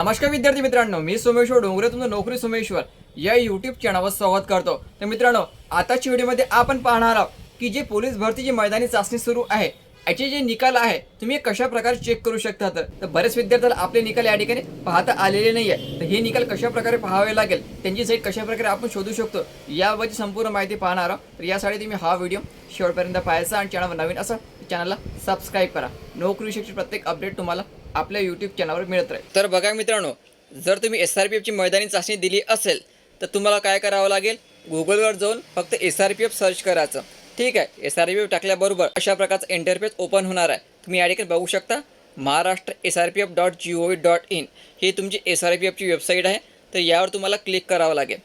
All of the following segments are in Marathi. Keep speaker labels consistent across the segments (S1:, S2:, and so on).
S1: नमस्कार विद्यार्थी मित्रांनो मी सोमेश्वर डोंगरे तुमचं नोकरी सोमेश्वर. या युट्यूब चॅनलवर स्वागत करतो. तर मित्रांनो आताच्या व्हिडिओमध्ये आपण पाहणार आहोत की जे पोलीस भरतीची मैदानी चाचणी सुरू आहे याचे जे निकाल आहे तुम्ही कशा प्रकारे चेक करू शकता? तर बरेच विद्यार्थ्याला आपले निकाल या ठिकाणी पाहता आलेले नाही आहे तर हे निकाल कशा प्रकारे पाहावे लागेल त्यांची साईट कशा प्रकारे आपण शोधू शकतो याबद्दल संपूर्ण माहिती पाहणार आहोत. तर यासाठी तुम्ही हा व्हिडिओ शेवटपर्यंत पाहायचा आणि चॅनलवर नवीन असा चॅनलला सबस्क्राईब करा. नोकरीविषयीची प्रत्येक अपडेट तुम्हाला आपल्या यूट्यूब चॅनलवर मिळत राहील. तर बघा मित्रांनो जर तुम्ही एस आर पी एफची मैदानी चाचणी दिली असेल तर तुम्हाला काय करावं लागेल? गुगलवर जाऊन फक्त S R P F search करायचं. ठीक आहे? एस आर पी एफ टाकल्याबरोबर अशा प्रकारचं इंटरफेस ओपन होणार आहे. तुम्ही या ठिकाणी बघू शकता Maharashtra S R P F dot G O V dot in ही तुमची एस आर पी एफची वेबसाईट आहे. तर यावर तुम्हाला क्लिक करावं लागेल.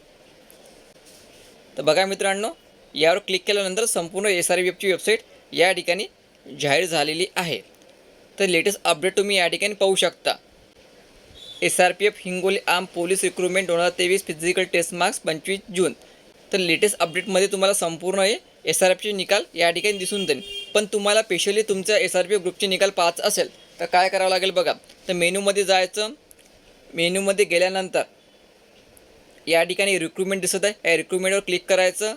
S1: तर बघा मित्रांनो यावर क्लिक केल्यानंतर संपूर्ण एस आर पी एफची वेबसाईट या ठिकाणी जाहीर झालेली आहे. तर लेटेस्ट अपडेट तुम्ही या ठिकाणी पाहू शकता. S R P F Hingoli arm police recruitment दोन हजार तेवीस फिजिकल टेस्ट मार्क्स पंचवीस जून. तर लेटेस्ट अपडेटमध्ये तुम्हाला संपूर्ण हे एस आर पीचे निकाल या ठिकाणी दिसून जाईल. पण तुम्हाला स्पेशली तुमच्या एस आर पी एफ ग्रुपचे निकाल पाच असेल तर काय करावं लागेल बघा. तर मेनूमध्ये जायचं. मेनूमध्ये गेल्यानंतर या ठिकाणी रिक्रुटमेंट दिसत आहे. या रिक्रुटमेंटवर क्लिक करायचं.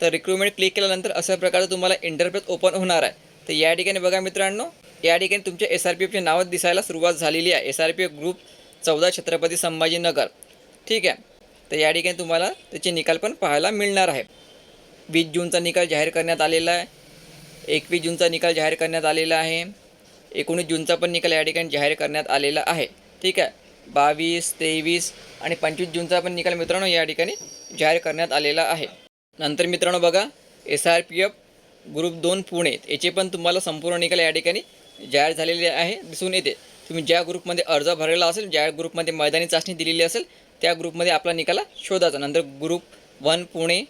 S1: तर रिक्रुटमेंट क्लिक केल्यानंतर अशा प्रकारे तुम्हाला इंटरफेस ओपन होणार आहे. तर या ठिकाणी बघा मित्रांनो या ठिकाणी तुमच्या एस आर पी एफचे नावं दिसायला सुरुवात झालेली आहे. S R P F group चौदा छत्रपती संभाजीनगर. ठीक आहे? तर या ठिकाणी तुम्हाला त्याचे निकाल पण पाहायला मिळणार आहे. वीस जूनचा निकाल जाहीर करण्यात आलेला आहे. एकवीस जूनचा निकाल जाहीर करण्यात आलेला आहे. एकोणीस जूनचा पण निकाल या ठिकाणी जाहीर करण्यात आलेला आहे. ठीक आहे? बावीस तेवीस आणि पंचवीस जूनचा पण निकाल मित्रांनो या ठिकाणी जाहीर करण्यात आलेला आहे. नंतर मित्रांनो बघा S R P F group दोन पुणे याचे पण तुम्हाला संपूर्ण निकाल या ठिकाणी जाहीर झालेले आहे दिसून येते. तुम्ही ज्या ग्रुपमध्ये अर्ज भरलेला असेल ज्या ग्रुपमध्ये मैदानी चाचणी दिलेली असेल त्या ग्रुपमध्ये आपला निकाला शोधायचा. नंतर ग्रुप वन पुणे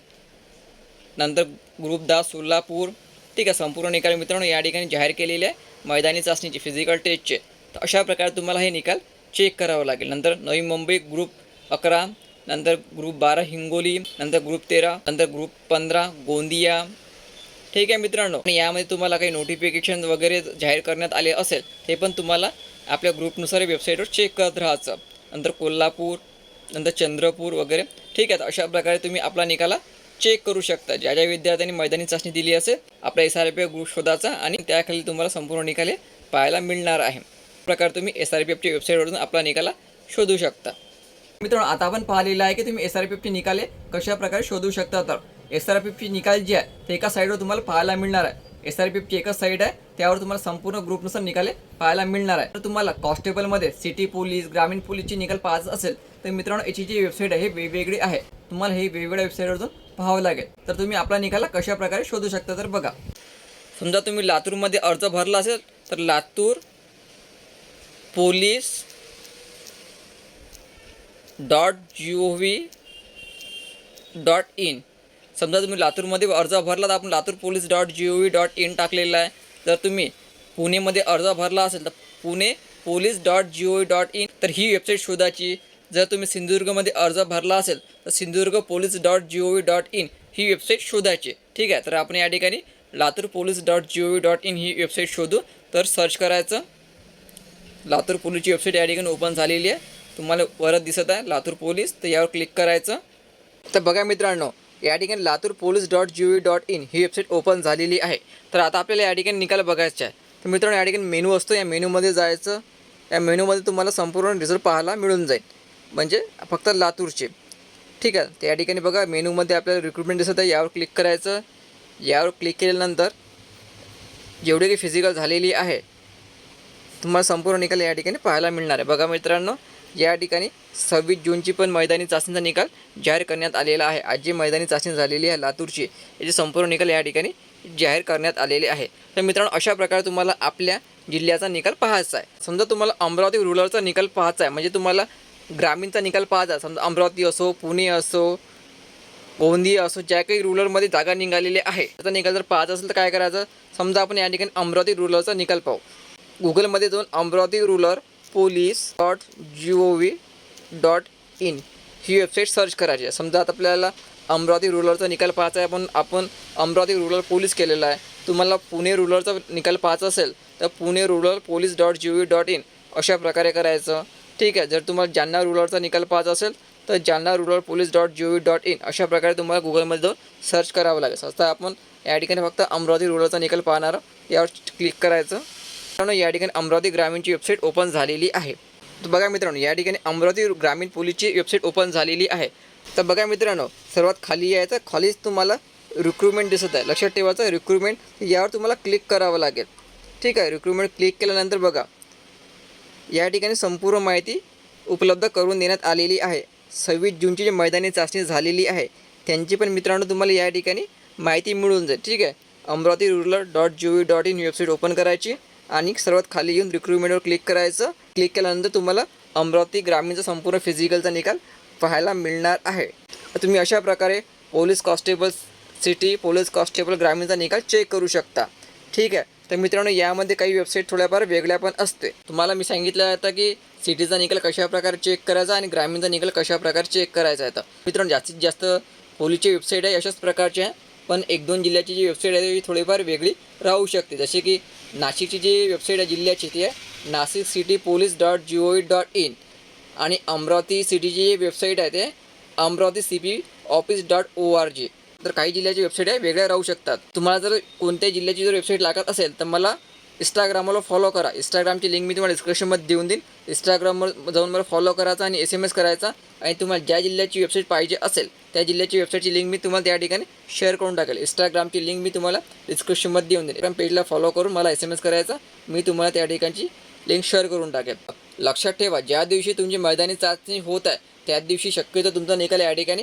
S1: नंतर ग्रुप दहा सोलापूर. ठीक आहे संपूर्ण निकाल मित्रांनो या ठिकाणी जाहीर केलेले आहे. मैदानी चाचणीचे फिजिकल टेस्टचे तर अशा प्रकारे तुम्हाला हे निकाल चेक करावं लागेल. नंतर नवी मुंबई ग्रुप अकरा नंतर ग्रुप बारा हिंगोली नंतर ग्रुप तेरा नंतर ग्रुप पंधरा गोंदिया ठीक आहे मित्रांनो. आणि यामध्ये तुम्हाला काही नोटिफिकेशन वगैरे जाहीर करण्यात आले असेल ते पण तुम्हाला आपल्या ग्रुपनुसार वेबसाईटवर चेक करत राहायचं. नंतर कोल्हापूर नंतर चंद्रपूर वगैरे. ठीक आहे तर अशा प्रकारे तुम्ही आपला निकाला चेक करू शकता. ज्या ज्या विद्यार्थ्यांनी मैदानी चाचणी दिली असेल आपल्या S R P F group शोधाचा आणि त्याखाली तुम्हाला संपूर्ण निकाले पाहायला मिळणार आहे. प्रकार तुम्ही एस आर पी एफच्या वेबसाईटवरून आपला निकाला शोधू शकता. मित्रांनो आता आपण पाहिलेलं आहे की तुम्ही एस आर पी एफचे निकाले कशा प्रकारे शोधू शकता तर एस आर पी एफची निकाल जे आहे ते एका साईडवर तुम्हाला पाहायला मिळणार आहे. एस आर पी एफची एकच साईड आहे त्यावर तुम्हाला संपूर्ण ग्रुपनुसार निकाले पाहायला मिळणार आहे. तर तुम्हाला कॉन्स्टेबलमध्ये सिटी पोलीस ग्रामीण पोलीसचे निकाल पाहायचं असेल तर मित्रांनो याची जी वेबसाईट आहे हे वेगवेगळी आहे. तुम्हाला हे वेगवेगळ्या वेबसाईटवरून पाहावं लागेल. तर तुम्ही आपला निकाल कशा प्रकारे शोधू शकता तर बघा. समजा तुम्ही लातूरमध्ये अर्ज भरला असेल तर Latur police dot G O V dot in समजा तुम्ही लातूरमध्ये अर्ज भरला तर आपण Latur police dot G O V dot in टाकलेला आहे. जर तुम्ही पुणेमध्ये अर्ज भरला असेल तर Pune police dot G O V dot in. तर ही वेबसाईट शोधायची. जर तुम्ही सिंधुदुर्गमध्ये अर्ज भरला असेल तर Sindhudurg police dot G O V dot in he website शोधायची. ठीक आहे? तर आपण या ठिकाणी Latur police dot G O V dot in he website शोधू. तर सर्च करायचं. लातूर पोलीसची वेबसाईट या ठिकाणी ओपन झालेली आहे. तुम्हाला वरत दिसत आहे लातूर पोलीस तर यावर क्लिक करायचं. तर बघा मित्रांनो या ठिकाणी Latur police dot G V dot in he website open झालेली आहे. तर आता आपल्याला या ठिकाणी निकाल बघायचा आहे. तर मित्रांनो या ठिकाणी मेनू असतो. या मेनूमध्ये जायचं या मेनूमध्ये तुम्हाला संपूर्ण रिझल्ट पाहायला मिळून जाईल. म्हणजे फक्त लातूरचे. ठीक आहे? तर या ठिकाणी बघा मेनूमध्ये आपल्याला रिक्रुटमेंट दिसत आहे. यावर क्लिक करायचं. यावर क्लिक केल्यानंतर जेवढी काही फिजिकल झालेली आहे तुम्हाला संपूर्ण निकाल या ठिकाणी पाहायला मिळणार आहे. बघा मित्रांनो या ठिकाणी सव्वीस जूनची पण मैदानी चाचणीचा निकाल जाहीर करण्यात आलेला आहे. आज जी मैदानी चाचणी झालेली आहे लातूरची याचे संपूर्ण निकाल या ठिकाणी जाहीर करण्यात आलेले आहे. तर मित्रांनो अशा प्रकारे तुम्हाला आपल्या जिल्ह्याचा निकाल पाहायचा आहे. समजा तुम्हाला अमरावती रुरलचा निकाल पाहायचा आहे म्हणजे तुम्हाला ग्रामीणचा निकाल पाहायचा समजा अमरावती असो पुणे असो गोंदिया असो ज्या काही रुरलमध्ये जागा निघालेल्या आहे त्याचा निकाल जर पाहायचा असेल तर काय करायचं? समजा आपण या ठिकाणी अमरावती रुरलचा निकाल पाहू. गुगलमध्ये जाऊन Amravati rural police dot G O V dot in he website search करायची आहे. समजा आता आपल्याला अमरावती रुरलचा निकाल पाहायचा आहे पण आपण अमरावती रुरल पोलीस केलेला आहे. तुम्हाला पुणे रुरलचा निकाल पाहायचा असेल तर Pune rural police dot G O V dot in अशा प्रकारे करायचं. ठीक आहे जर तुम्हाला जालना रुरलचा निकाल पाहायचा असेल तर Jalna rural police dot G O V dot in अशा प्रकारे तुम्हाला गुगलमध्ये जाऊन सर्च करावं लागेल. आता आपण या ठिकाणी फक्त अमरावती रुरलचा निकाल पाहणार यावर क्लिक करायचं. मित्रांनो या ठिकाणी अमरावती ग्रामीणची वेबसाईट ओपन झालेली आहे. तर बघा मित्रांनो या ठिकाणी अमरावती ग्रामीण पोलीसची वेबसाईट ओपन झालेली आहे. तर बघा मित्रांनो सर्वात खाली यायचं खालीच तुम्हाला रिक्रुटमेंट दिसत आहे. लक्षात ठेवायचं रिक्रुटमेंट यावर तुम्हाला क्लिक करावं लागेल. ठीक आहे रिक्रुटमेंट क्लिक केल्यानंतर बघा या ठिकाणी संपूर्ण माहिती उपलब्ध करून देण्यात आलेली आहे. सव्वीस जूनची जी मैदानी चाचणी झालेली आहे त्यांची पण मित्रांनो तुम्हाला या ठिकाणी माहिती मिळून जाईल. ठीक आहे Amravati rural dot G V dot in website open करायची. आणि सर्वात खाली येऊन रिक्रुटमेंटवर क्लिक करायचं. क्लिक केल्यानंतर तुम्हाला अमरावती ग्रामीणचा संपूर्ण फिजिकलचा निकाल पाहायला मिळणार आहे. तुम्ही अशा प्रकारे police constable city police constable ग्रामीणचा निकाल चेक करू शकता. ठीक आहे? तर मित्रांनो यामध्ये काही वेबसाईट थोड्याफार वेगळ्या पण असते. तुम्हाला मी सांगितलं होतं की सिटीचा निकाल कशा प्रकारे चेक करायचा आणि ग्रामीणचा निकाल कशा प्रकारे चेक करायचा आहे. तर मित्रांनो जास्तीत जास्त पोलीसची वेबसाईट आहे अशाच प्रकारची आहे. पण एक दोन जिल्ह्याची जी वेबसाईट आहे ती थोडीफार वेगळी राहू शकते. जसे की नाशिकची जी वेबसाईट आहे जिल्ह्याची ती आहे Nashik city police dot G O V dot in आणि अमरावती सिटीची जी वेबसाईट आहे ते Amravati C P office dot O R G तर काही जिल्ह्याची वेबसाईट आहे वेगळ्या राहू शकतात. तुम्हाला जर कोणत्याही जिल्ह्याची जर वेबसाईट लागत असेल तर मला इंस्टाग्रामला फॉलो करा. इंस्टाग्रामची लिंक मी तुम्हाला डिस्क्रिप्शनमध्ये देऊन देईन. इंस्टाग्रामवर जाऊन मला फॉलो करायचा आणि एस एम एस करायचा आणि तुम्हाला ज्या जिल्ह्याची वेबसाईट पाहिजे असेल त्या जिल्ह्याची वेबसाईटची लिंक मी तुम्हाला त्या ठिकाणी शेअर करून टाकेल. इंस्टाग्रामची लिंक मी तुम्हाला डिस्क्रिप्शनमध्ये देऊन देईन. पेजला फॉलो करून मला एस एम एस करायचा मी तुम्हाला त्या ठिकाणची लिंक शेअर करून टाकेल. लक्षात ठेवा ज्या दिवशी तुमची मैदानी चाचणी होत आहे त्या दिवशी शक्यतो तुमचा निकाल या ठिकाणी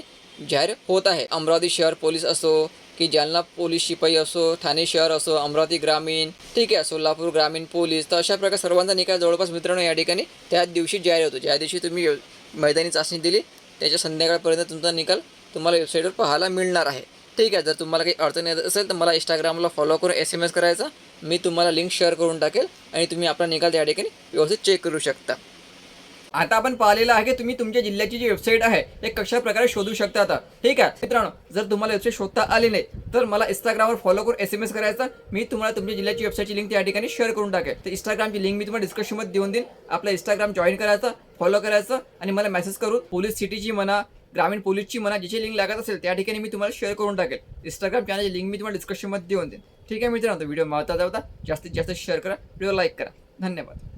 S1: जाहीर होत आहे. अमरावती शहर पोलीस असो की जालना पोलीस शिपाई असो ठाणे शहर असो अमरावती ग्रामीण ठीक आहे सोलापूर ग्रामीण पोलीस तर अशा प्रकारे सर्वांचा निकाल जवळपास मित्रांनो या ठिकाणी त्या दिवशी जाहीर होतो. ज्या दिवशी तुम्ही मैदानी चाचणी दिली त्याच्या संध्याकाळपर्यंत तुमचा निकाल तुम्हाला वेबसाईटवर पाहायला मिळणार आहे. ठीक आहे जर तुम्हाला काही अडचण येत असेल तर मला इंस्टाग्रामला फॉलो करून एस एम एस करायचा. मी तुम्हाला लिंक शेअर करून टाकेल आणि तुम्ही आपला निकाल त्या ठिकाणी व्यवस्थित चेक करू शकता. आता आपण पाहिलेलं आहे की तुम्ही तुमच्या जिल्ह्याची जी वेबसाईट आहे ते कशा प्रकारे शोधू शकता आता? ठीक आहे? मित्रांनो जर तुम्हाला वेबसाईट शोधता आली नाही तर मला इंस्टाग्रामवर फॉलो करून एस एम एस करायचा. मी तुम्हाला तुमच्या जिल्ह्याची वेबसाईटची लिंक त्या ठिकाणी शेअर करून टाकेल. तर इंस्टाग्रामची लिंक मी तुम्हाला डिस्क्रिप्शनमध्ये देऊन देईन. आपला इंस्टाग्राम जॉईन करायचं फॉलो करायचं आणि मला मेसेज करून पोलीस सिटीची म्हणा ग्रामीण पोलीसची म्हणा जिची लिंक लागत असेल त्या ठिकाणी मी तुम्हाला शेअर करून टाकेल. इंस्टाग्राम चॅनलची लिंक मी तुम्हाला डिस्क्रिप्शनमध्ये देऊन देईन. ठीक आहे मित्रांनो? व्हिडिओ महत्त्वाचा होता जास्तीत जास्त शेअर करा व्हिडिओ लाईक करा. धन्यवाद.